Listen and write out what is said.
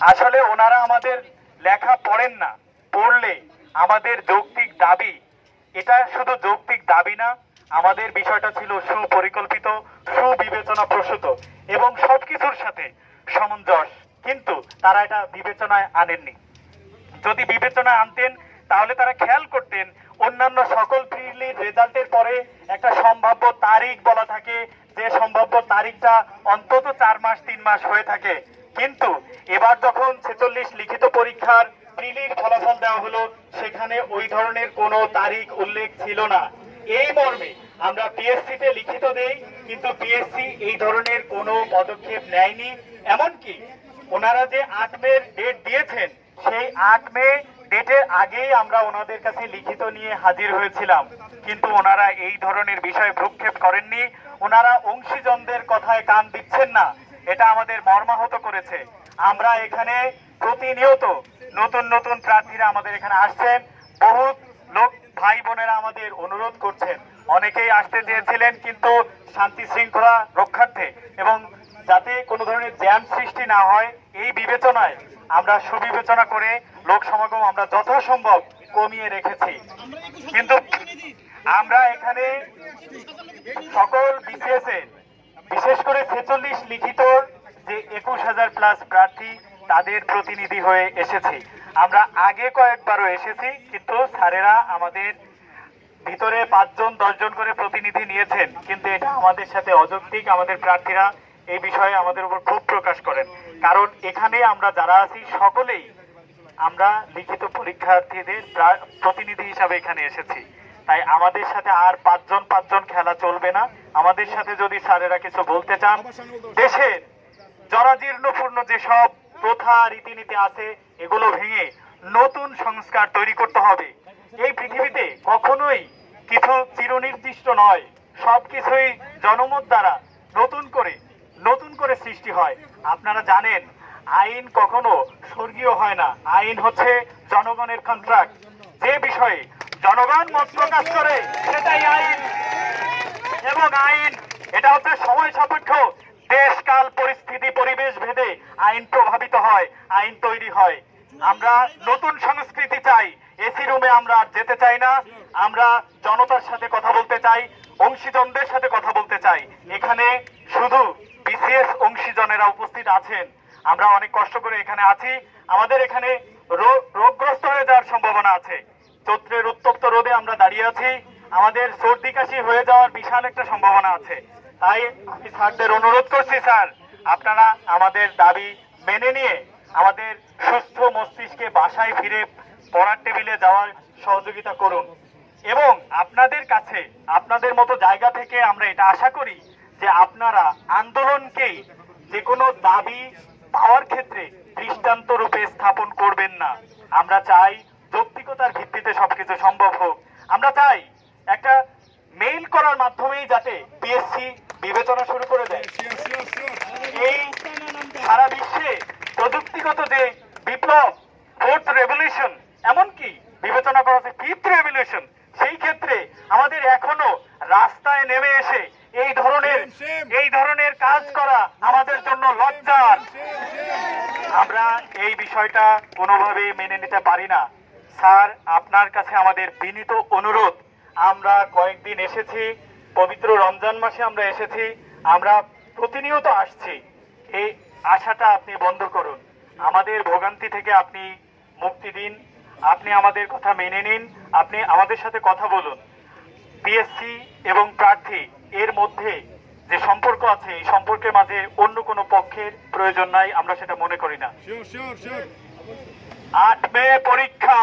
আসলে ওনারা আমাদের লেখা পড়েন না, পড়লে আমাদের যৌক্তিক দাবি, এটা শুধু যৌক্তিক দাবি না, আমাদের বিষয়টা ছিল সুপরিকল্পিত সুবিবেচনা প্রসূত এবং সবকিছুর সাথে সমঞ্জস কিন্তু তারা এটা বিবেচনায় আনেননি। যদি বিবেচনায় আনতেন, তাহলে তারা খেয়াল করতেন, অন্যান্য সকল প্রিলির রেজাল্টের পরে একটা সম্ভাব্য তারিখ বলা থাকে, যে সম্ভাব্য তারিখটা অন্তত চার মাস, তিন মাস হয়ে থাকে। কিন্তু এবার যখন ছেচল্লিশ লিখিত পরীক্ষার প্রিলির ফলাফল দেওয়া হলো, সেখানে ওই ধরনের কোনো তারিখ উল্লেখ ছিল না। এই মর্মে আমরা পিএসসি তে লিখিত দেই, কিন্তু পিএসসি এই ধরনের কোনো পদক্ষেপ নেয়নি। এমনকি ওনারা যে আট মের ডেট দিয়েছেন, সেই আট মে ডেটের আগেই আমরা ওনাদের কাছে লিখিত নিয়ে হাজির হয়েছিলাম। কিন্তু ওনারা এই ধরনের বিষয়ে ভ্রুক্ষেপ করেননি। ওনারা অংশীজনদের কথায় কান দিচ্ছেন না। এটা আমাদের মর্মাহত করেছে। আমরা এখানে প্রতিনিয়ত নতুন নতুন প্রার্থীরা আমাদের এখানে আসছেন। বহুত লোক, ভাই বোনেরা আমাদের অনুরোধ করছেন। অনেকেই আসতে চেয়েছিলেন কিন্তু শান্তি শৃঙ্খলা রক্ষার্থে এবং যাতে কোনো ধরনের জ্যাম সৃষ্টি না হয়, এই বিবেচনায় আমরা সুবিবেচনা করে লোক সমাগম আমরা যথাসম্ভব কমিয়ে রেখেছি। কিন্তু আমরা এখানে সকল বিসিএস বিশেষ করে ছেচল্লিশ লিখিত যে একুশ হাজার প্লাস প্রার্থী তাদের প্রতিনিধি হয়ে এসেছি। আমরা আগে কয়েকবারও এসেছি, কিন্তু স্যারেরা আমাদের ভিতরে পাঁচজন, দশজন করে প্রতিনিধি নিয়েছেন। কিন্তু এটা আমাদের সাথে অযৌক্তিক, আমাদের প্রার্থীরা এই বিষয়ে আমাদের উপর ক্ষোভ প্রকাশ করেন। কারণ এখানে আমরা যারা আছি, সকলেই আমরা লিখিত পরীক্ষার্থীদের প্রতিনিধি হিসাবে এখানে এসেছি। তাই আমাদের সাথে আর পাঁচজন পাঁচজন খেলা চলবে না। আমাদের সাথে যদি স্যারেরা কিছু বলতে চান দেশের জরাজীর্ণপূর্ণ যেসব প্রথা রীতিনীতি আছে, এগুলো ভেঙে নতুন সংস্কার তৈরি করতে হবে। এই পৃথিবীতে কখনোই কিছু চিরনির্দিষ্ট নয়, সবকিছুই জনমত দ্বারা নতুন করে নতুন করে সৃষ্টি হয়। আপনারা জানেন, আইন কখনো স্বর্গীয় হয় না। আইন হচ্ছে জনগণের কন্ট্রাক্ট যে বিষয়ে জনগণ মত প্রকাশ করে, সেটাই আইন। এবং আইন, এটা হচ্ছে সময় সাপেক্ষ। দেশ কাল পরিস্থিতি পরিবেশ ভেদে আইন প্রভাবিত হয়, আইন তৈরি হয়। আমরা নতুন সংস্কৃতি চাই। এসি রুমে আমরা আর যেতে চাই না। আমরা জনতার সাথে কথা বলতে চাই, অংশীজনদের সাথে কথা বলতে চাই। এখানে শুধু বিসিএস অংশীজনেরা উপস্থিত আছেন। আমরা অনেক কষ্ট করে এখানে আছি। আমাদের এখানে রোগ রোগগ্রস্ত হয়ে যাওয়ার সম্ভাবনা আছে। চৈত্রের উত্তপ্ত রোদে আমরা দাঁড়িয়ে আছি। আমাদের সর্দি কাশি হয়ে যাওয়ার বিশাল একটা সম্ভাবনা আছে। তাই আমি স্যারদের অনুরোধ করছি, স্যার, আপনারা আমাদের দাবি মেনে নিয়ে আমাদের সুস্থ মস্তিষ্কে বাসায় ফিরে পড়ার টেবিলে যাওয়ার সহযোগিতা করুন। এবং আপনাদের কাছে, আপনাদের মতো জায়গা থেকে আমরা এটা আশা করি যে আপনারা আন্দোলনকেই যে কোনো দাবি পাওয়ার ক্ষেত্রে দৃষ্টান্ত রূপে স্থাপন করবেন না। আমরা চাই যৌক্তিকতার ভিত্তিতে সবকিছু সম্ভব হোক। আমরা চাই একটা মেইল করার মাধ্যমেই যাতে পিএসসি বিবেচনা শুরু করে দেয়। এই সারা বিশ্বে প্রযুক্তিগত যে বিপ্লব ফোর্থ রেভলিউশন এমনকি বিবেচনা করা হচ্ছে ফিফথ রেভলিউশন সেই ক্ষেত্রে আমাদের এখনও রাস্তায় নেমে এসে এই ধরনের এই ধরনের কাজ করা আমাদের জন্য লজ্জার। আমরা এই বিষয়টা কোনোভাবে মেনে নিতে পারি না। স্যার, আপনার কাছে আমাদের বিনীত অনুরোধ। আমরা কয়েকদিন এসেছি, পবিত্র রমজান মাসে আমরা এসেছি, আমরা প্রতিনিয়ত আসছি। এই আশাটা আপনি বন্ধ করুন। আমাদের ভোগান্তি থেকে আপনি মুক্তি দিন। আপনি আমাদের কথা মেনে নিন। আপনি আমাদের সাথে কথা বলুন। পিএসসি এবং প্রার্থী, এর মধ্যে যে সম্পর্ক আছে, এই সম্পর্কের মাঝে অন্য কোনো পক্ষের প্রয়োজন নাই, আমরা সেটা মনে করি না. আট মে পরীক্ষা।